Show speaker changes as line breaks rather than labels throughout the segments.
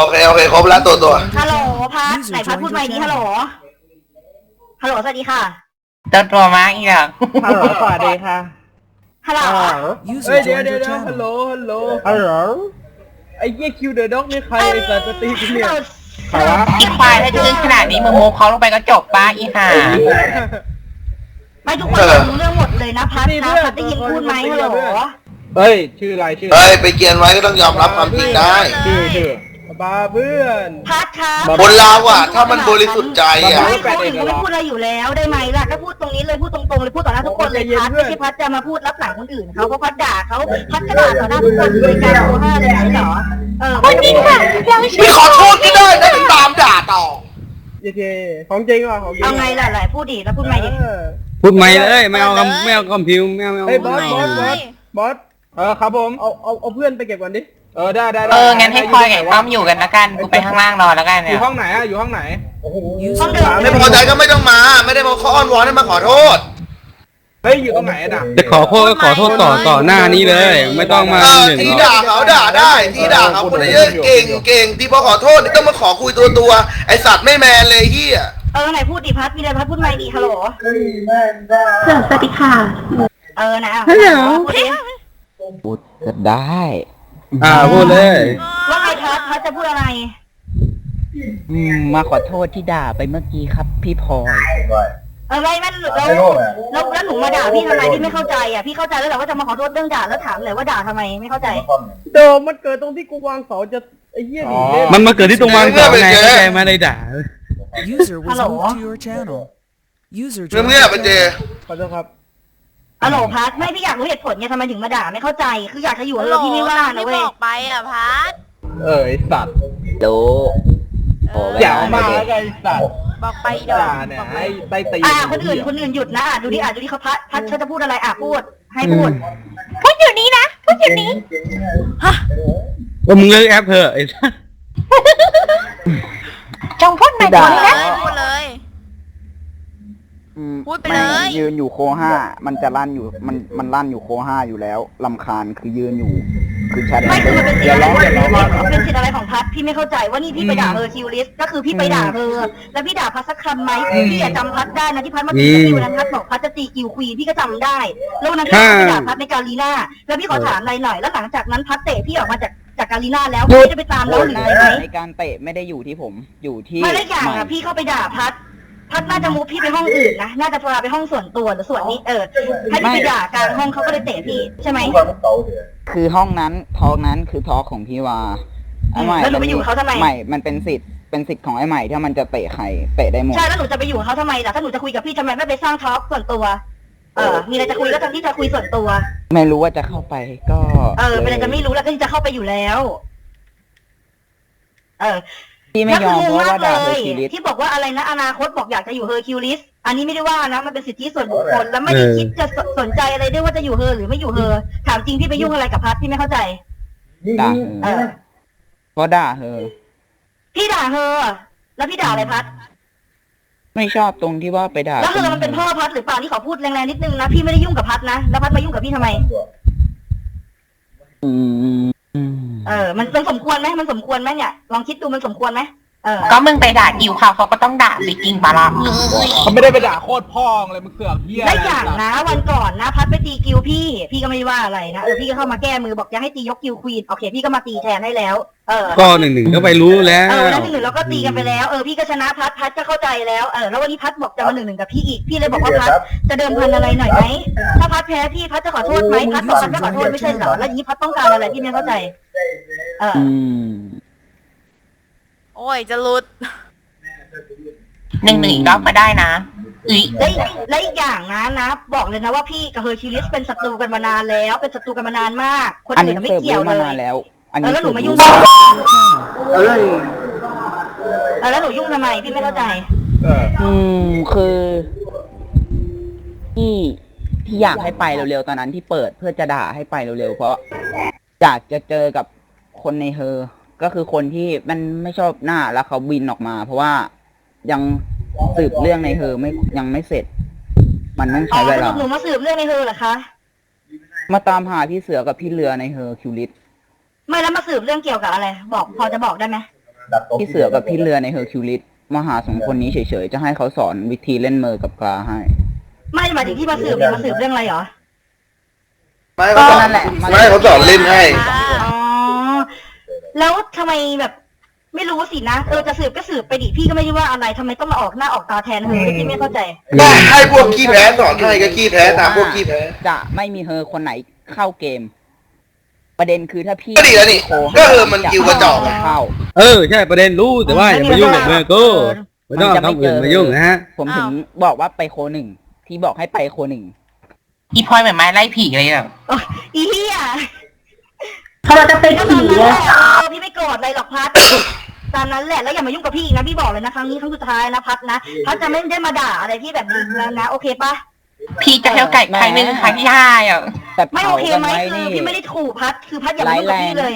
โอเค โอเค ครบแล้วตัวตัว
ฮัลโหลพัดไหนพัดพูดใหม่นี้ฮัลโหล ฮัลโหลสวัสดีค่ะ
ตัวตัวมากอีกอะ
ฮัลโหลสวัสดีค่ะ
ฮัลโหล
เฮ้ยเดี๋ยวเดี๋ยวเดี๋ยวฮัลโหลฮัลโหล ฮัลโหลไอ้เหี้ยคิวเดอะด็อกนี่ใครไอ้สัตว์จะตีกูเนี่ยใครวะ
อีควายถ้าจะเล่นขนาดนี้มึงโมเขาลงไปก็จบป้าอีห่า
ไม่ทุกคนรู้เรื่องหมดเลยนะพัดนะพัดได้ยินพูดไหมฮัลโหล
เฮ้ย ชื่ออะไรชื่อ
เฮ้ย ไปเกียนไว้ก็ต้องยอมรับความจริงได้
ชื่อชื่อ บ้าเพื่อน
พัดครับ
คนเราอะถ้ามันบริสุทธิ์ใจอะ
ไม่คนอื่นเขาไม่พูดอะไรอยู่แล้วได้ไหมล่ะก็พูดตรงนี้เลยพูดตรงๆเลยพูดต่อหน้าทุกคนเลยพัดไม่ใช่พัดจะมาพูดรับหลังคนอื่นเขาเพราะพัดด่าเขาพัดก็ด่าต่อหน้าทุกคนเลยการโอห้าเลยไม่ใช่เหรอเออคนนี้ค่ะ
ไม่ขอโทษก็ได้นะถึงตามด่าต่อ
เย้เย้ของจริงว่ะของจริง
เอาไงล่ะไหลพูดดิแล้วพูดใหม่ดิ
เออ
พูดไม่เลยไม่เอาคำไม่เอาคำพิวไม่เอาไม่เอา
เฮ้ยบอสบอสบอ
ไม่
สบอสเออครับผมเอาเอาเอาเพื่อนไปเก็บก่อนดิ เออได้ได้ได้
เออ งั้นให้คอยกับต้อมอยู่กันละกัน กูไปข้างล่างรอแล้วกัน
อ
เนี่ย
ยู่ห้องไหนอะอยู่ห้องไหน
ห้องเดิม
ไม่พอใจก็ไม่ต้องมา ไม่ได้มาขออ้อนวอนให้มาขอโทษ
เฮ้ยอยู่ตรงไหนอะน่ะ
จะขอโทษก็ขอโทษต่อต่อหน้านี้เลย ไม่ต้องมา
เออ
หนึ่ง
ที่
หร
ด่า
อก
เขาด่าได้ที่ด่าเขาคนเยอะเก่งเก่งที่พอขอโทษนี่ต้องมาขอคุยตัวตัวๆไอสัตว์ไม่แมนเลยเฮีย
เออไหนพูดดิพัดมีอะไรพัดพูดใหม่ดิฮัลโหล
สวัสดีค่ะ
เออนะ
ฮัลโหล
พูดดิ
พูดก็ได้
อ่าพูดเลย
ว่าไงพัดพัดจะพูดอะไร
อืมมาขอโทษที่ด่าไปเมื่อกี้ครับ พี่พลอย
เออไม่ไม่แล้วแล้วแล้วหนูมาด่าพี่ทำไมพี่ไม่เข้าใจอะพี่เข้าใจแล้วแหละว่าจะมาขอโทษเรื่องด่าแล้วถามเลยว่าด่าทำไมไม่เข้าใจ
เดิมมันเกิดตรงที่กูวางเสาจะไอ้เหี้ยหนีเล่น
มันมาเกิดที่ตรงวางเสาไงเข้าใจไหมาเลยด่า
User was
Hello?
moved to your channel. User
เรื่อง
joined
เนี้ย
your
เป็นเจ
channel.
ขอโทษครับ
อะโหลพัดไม่พี่อยากรู้เหตุผลไงทำไมถึงมาด่าไม่เข้าใจ คืออยากจะอยู่เออพี่ไม่ว่านะเว้ย
บอกไปอะพัด
เออไอ้สัตว์
รู้โอ้เว
แจ๋
ลาว
มาก
ไม่
แล้ว
ได้
ไอ้สัตว์
บอกไปดอก
ด่าเนี่ยให้ไต้ตี
อ่าคนอื่นคนอื่นหยุดนะอะดูดิอะดูดิเขาพัดพัดเขาจะพูดอะไรอะพูด ให้พูด
พูดอยู่นี้นะพูดอยู่นี้
ว่ามึงเลิกแอปเถอะไอ้สัส
จงพูดใหม่
ด่า
ก่อนนะ
พูดเลย
อืม
พูดไปเลย
ม่ยืนอยู่โคห้า มันจะลั่นอยู่ มัน มันลั่นอยู่โคห้าอยู่แล้วลำคาญคือยืนอยู่ คือชัด
ไม่คือมันเป็นสิท
อย่า
ธิ์อะไร
ร้อง
ของ
อย่าร้อง
มันเป็นสิทธิ์อะไรของพัดพี่ไม่เข้าใจว่านี่พี่ไปด่าเธอคิวลิสก็คือพี่ไปด่าเธอแล้วพี่ด่าพัดสักคำไหมพี่อะจำพัดได้นะที่พัดมาตีกับพี่วันนั้นพัดบอกพัดจะตีคิวควีนพี่ก็จำได้แล้ววันนั้นพี่ไปด่าพัดในการีน่าแล้วพี่ขอถามอะไรหน่อยแล้วหลังจากนั้นพัดเตะพี่ออกมาจากจากการีน่าแล้วพี่จะไปตามแล้วหรืออะไรไหม
ในการเตะไม่ได้อยู่ที่ผม อยู่ที่
ไม่ได้อย่าง
ใหม่
อะพี่เข้าไปด่าพัด พัดน่าจะมูฟพี่ไปห้องอื่นนะ น่าจะพาไปห้องส่วนตัวหรือส่วนนี้เออให้พี่ไปด่ากลางห้องเขาก็เลยเตะพี่ใช่ไหม
คือห้องนั้นทอกนั้นคือทอกของพี่วาไอ้ใหม่
แล้วหนูไปอยู่กับเขาทำไม
ใหม่มันเป็นสิทธิ์เป็นสิทธิ์ของไอ้ใหม่ที่มันจะเตะใครเตะได้หมด
ใช่แล้วหนูจะไปอยู่กับเขาทำไมล่ะถ้าหนูจะคุยกับพี่ทำไมไม่ไปสร้างทอล์กส่วนตัวเออมีอะไรจะคุยก็ทำที่จะคุยส่วนตัว
ไม่รู้ว่าจะเข้าไปก็
เออเป็นอะไรจะไม่รู้แล้วก็ที่จะเข้าไปอยู่แล้ว เออ
พี่ไม่ยอมเพราะว่าด่าเธอชีวิต
ที่บอกว่าอะไรนะอนาคตบอกอยากจะอยู่เฮอร์คิวลิสอันนี้ไม่ได้ว่านะมันเป็นสิทธิส่วนบุคคลแล้วไม่ได้คิดจะสสนใจอะไรด้วยว่าจะอยู่เฮอหรือไม่อยู่เฮอถามจริงพี่ไปยุ่งอะไรกับพัดพี่ไม่เข้าใจ
ด่า
เอ
เธอ
อ
เพราะด่าเธอ
พี่ด่าเฮอแล้วพี่ด่าอะไรพัด
ไม่ชอบตรงที่ว่าไปด่า
แล้วเฮอมันเป็นพ่อพัดหรือเปล่าที่ขอพูดแรงๆนิดนึงนะพี่ไม่ได้ยุ่งกับพัดนะแล้วพัดมายุ่งกับพี่ทำไม
อืมอืม
เออ มันมันสมควรไหมมันสมควรไหมเนี่ย ลองคิดดูมันสมควรไหม เออ
ก็มึงไปด่ากิวเขาเขาก็ต้องด่าสิจริงปะล่ะ
เขาไม่ได้ไปด่าโคตรพ่องเลยมันเสือกเหี้ย
ได้อย่างนะ วันก่อนนะพัดไปตีกิวพี่ พี่ก็ไม่ได้ว่าอะไรนะเออพี่ก็เข้ามาแก้มือบอกจะให้ตียกกิวควีนโอเค พี่ก็มาตีแทนให้แล้วเออ
ก็หนึ่งหนึ่งก็ไปรู้แล้ว
เออวันนั้นหนึ่งหนึ่งเราก็ตีกันไปแล้วเออพี่ก็ชนะพัดพัดก็เข้าใจแล้วเออแล้ววันนี้พัดบอกจะมาหนึ่งหนึ่งกับพี่อีกพี่เลยบอกว่าพัดจะเดิมพันอะไรหน่อยไหมถ้าพัดแพ้พี่พัดจะขอโทษไหมพัดบอกพัดไม่ขอโทษไม่ใช่เหรอแล้วอย่างนี้พัดต้องการอะไรพี่ไม่เข้าใจ เออ
อืม
โอ้ยจะหลุด
หนึ่งหนึ่งอีกรอบก็ได้นะอี
และอีกและอีกอย่างนะนะ บอกเลยนะว่าพี่กับเฮอร์คิวลิสเป็นศัตรูกันมานานแล้ว เป็นศัตรูกันมานานมาก คน
อัน
อื่
นี้
นไม่
เสิร์ฟ
เกี่ยว
รู้
เล
มายนานแล้ว อัน
เอ
นี้
อแล้วหนูมายุ่ง
เสิร์ฟรู้
เออแล้วหนูยุ่งทำไมพี่ไม่เข้าใจ
เออ
อืมคือที่ที่อยากให้ไปเร็วๆตอนนั้นที่เปิดเพื่อจะด่าให้ไปเร็วๆเพราะอยากจะเจอกับคนในเฮอ ก็คือคนที่มันไม่ชอบหน้าแล้วเขาบินออกมา เพราะว่ายังสืบเรื่องในเฮอไม่ยังไม่เสร็จ มันต้อง
อ๋อ
ใช้เว
ส
ลา
รุปหนูมาสืบเรื่องในเฮอเหรอคะ
มาตามหาพี่เสือกับพี่เรือในเฮอคิวลิส
ไม่แล้วมาสืบเรื่องเกี่ยวกับอะไร บอกพอจะบอกได้ไหม
พี่เสือกับพี่เรือในเฮอร์คิวลิสมาหาสองคนนี้เฉยๆจะให้เขาสอนวิธีเล่นเมอร์กับกลาให้
ไม่หมายถึงที่มาสืบเนี่ยมาสืบเรื่องอะไรเหรอ
ไม่เขาสอน
นั่นแหละ
ไม่เขาสอนเล่นให้
อ๋อ แล้วทำไมแบบ ไม่รู้สินะเออจะสืบก็สืบไปดิพี่ก็ไม่ได้ว่าอะไรทำไมต้องมาออกหน้าออกตาแทนเธอพี่ไม่เข้าใจ
ก็ให้พวกขี้แพ้สอนให้ก็ขี้แพ้ตามพวกขี้แพ้
จะไม่มีเฮอคนไหนเข้าเกม ประเด็นคือถ้าพี่
ก็ดีแล้วนี่
โคให้
ก็เออมันกิวกระจอก
เข้า
เออใช่ประเด็นรู้แต่ว่าอย่ามายุ่งกับเมอร์โก้ไม่ต้องเอาคำอื่นมายุ่งนะฮะ
ผมถึงบอกว่าไปโคหนึ่งที่บอกให้ไปโคหนึ่ง
อีพลอยเหมือนไม้ไล่ผีเลยอะ
อีเหี้ย
เขาจะเป็น
ก็ตอน
ผี
นั้นแห
อะ
ละเออพี่ไม่โกรธอะไรหรอกพัด ตามนั้นแหละแล้วอย่ามายุ่งกับพี่อีกนะพี่บอกเลยนะครั้งนี้ครั้งสุดท้ายนะพัดนะพัดจะไม่ได้มาด่าอะไรพี่แบบนี้แล้วนะโอเคปะ
พี่จะเที่ยวไก่ครั้งหนึ่งครั้งที่ห้าอะ
แต่
ไม่
เผา
โอเค
กัน
ไหม
ไว้
คือ
นี่
พี่ไม่ได้ขู่พัดคือพัดอย่ามายุ่งกับพี่เลย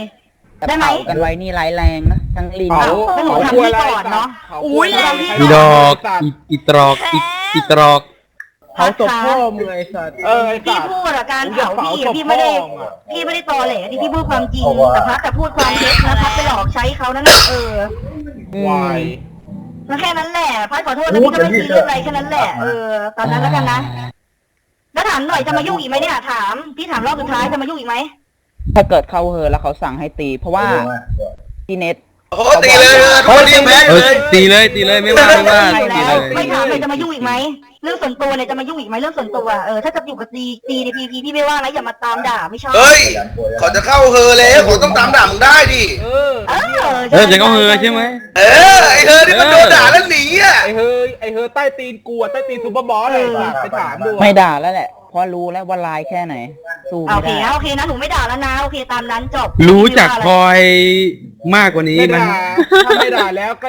แต่
ได้ไหม
เผากันไว้นี่ร้ายแรงนะทั้งลิน
เผา
ไม่หนู
เผา
ทำ
กลัว
พี่
อะไร
ก่อนเนาะ
เผา
อุ๊ย
กลัวะไร
อีดอก อีอีตรอก อีอีตรอก
เผาศพพ่อมึงไอ้สัตว์เออไอ้
พี่
สัตว์
พูดอะการ
มึงจะ
เผา
เผา
พี่
ศ
อะ
พ
พี่ไม่ได้
พ่อมึงอะ
พี่ไม่ได้ตอแหลดิพี่พูดความจริงแต่พัดแต่พูดความเท็จนะพัดไปหลอกใช้เขานั่นแหละเออ
วาย
แล้วแค่นั้นแหละพัดขอโทษนะพี่ก็ไม่ซีเรียสอะไรแค่นั้นแหละเออตอนนั้นแล้วกันนะแล้วถามหน่อยจะมายุ่งอีกไหมเนี่ยถามพี่ถามรอบสุดท้ายจะมายุ่งอีกไหม
ถ้าเกิดเข้าเฮอแล้วเขาสั่งให้ตี เพราะว่าพี่เน็ต
โอ้โหตีเลยเออทุกคนตีแพ้
เอ
เล
อยตีเลยตีเลยไม่ว่าไม่ว่า
อยู่
ตี
แล้ว
เลย
ไม่ถามเลยจะมายุ่งอีกไหมเรื่องส่วนตัวเนี่ยจะมายุ่งอีกไหมเรื่องส่วนตัวเออถ้าจะอยู่กับตีตีในพีพีพี่ไม่ว่านะอย่ามาตามด่าไม่ชอบ
เฮ้ยเขาจะเข้าเฮอแล้วเขาต้องตามด่ามึงได้ดิ
เออ
เออ
เออจะเข้าเฮอใช่ไหม
เออไอเฮอที่มันโดนด่าแล้วหนีอะ
ไอ้เฮยไอ้เฮยใต้ตีนกูอะใต้ตีนซูเปอร์บอสเลยสัตว์ไปถามดูอะ
ไม่ด่าแล้วแหละเพราะรู้แล้วว่าลายแค่ไหน สู้
โอ
ไม่
เค
ได้
นะโอเคนะหนูไม่ด่าแล้วนะโอเคตามนั้นจบ
รู้จักพลอย มากกว่านี้
ไม่
มัน
ด่าถ้าไม่ด่าแล้วก็